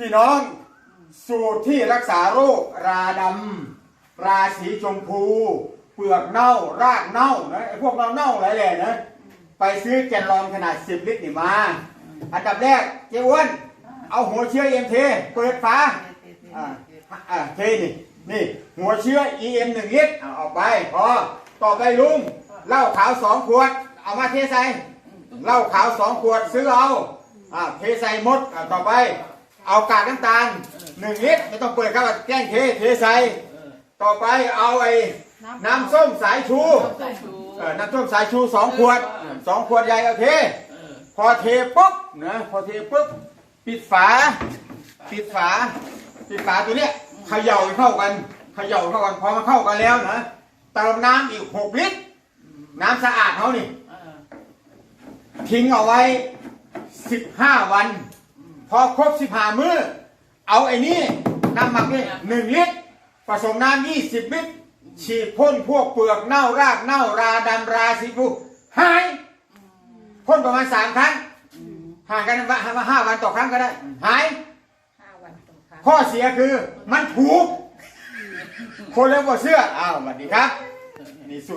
พี่น้องสูตรที่รักษาโรคราดำราสีชมพู เปลือกเน่ารากเน่านะไอ้พวกเน่าเน่าหลายแหล่นะไปซื้อแกนลอนขนาด 10 ลิตรนี่มา อันดับแรกเจ้อ้วนเอาหัวเชื้อเอ็มเทเปิดฝาอ่าอ่าเทนี่นี่หัวเชื้อ EM 1ลิตรเอาออกไปพอต่อไปลุงเหล้าขาวสองขวด เอามาเทใส่เหล้าขาวสองขวดซื้อเอาอ่าเทใส่หมดต่อไป เอากากน้ำตาลหนึ่งลิตรไม่ต้องเปิดครับแกล้งเทเทใส่ต่อไปเอาไอ้น้ำส้มสายชูใส่ชูเออน้ำส้มสายชูสองขวดสองขวดใหญ่เอาเท พอเทปุ๊บนะพอเทปุ๊บปิดฝา ปิดฝา ปิดฝาตัวเนี้ยเขย่าให้เข้ากันเขย่าให้เข้ากันพอมาเข้ากันแล้วนะเติมน้ำอีกหกลิตร น้ำสะอาดเขานี่ทิ้งเอาไว้สิบห้าวัน พอครบสิบห้ามื้อ เอาไอ้นี่น้ำหมักนี่หนึ่งลิตร ผสมน้ำยี่สิบลิตร ฉีดพ่นพวกเปลือกเน่ารากเน่าราดำราสีฟูหายพ่นประมาณสามครั้งห่างกันว่าห้าวันต่อครั้งก็ได้ หายห้าวันต่อครั้งข้อเสียคือมันถูก คนแล้วบ่เชื่ออ้าวสวัสดีครับ นี่สูตร